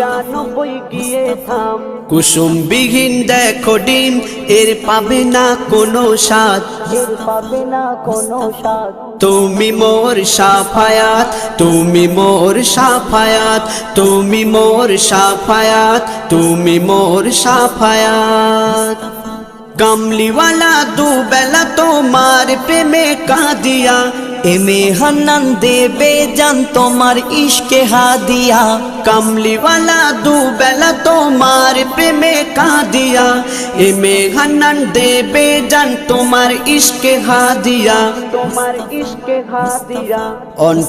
নিরানব্বই গিয়ে থাম। কুসুম বিহীন দেখো ডিম এর পাবে না কোনো স্বাদ। পাবে না কোনো স্বাদ। তুমি মোর সাফায়াত তুমি মোর সাফায়াত তুমি মোর সাফায়াত তুমি মোর সাফায়াত। কামলিওয়ালা দুবেলা তোমার প্রেমে কাঁদিয়া এমে হান্নান দেবে জান তোমার ইশকে হাদিয়া কামলিওয়ালা দুবেলা তোমার প্রেমে কাঁদিয়া এমে হান্নান দেবে জান তোমার ইশকে হাদিয়া তোমার ইশকে হাদিয়া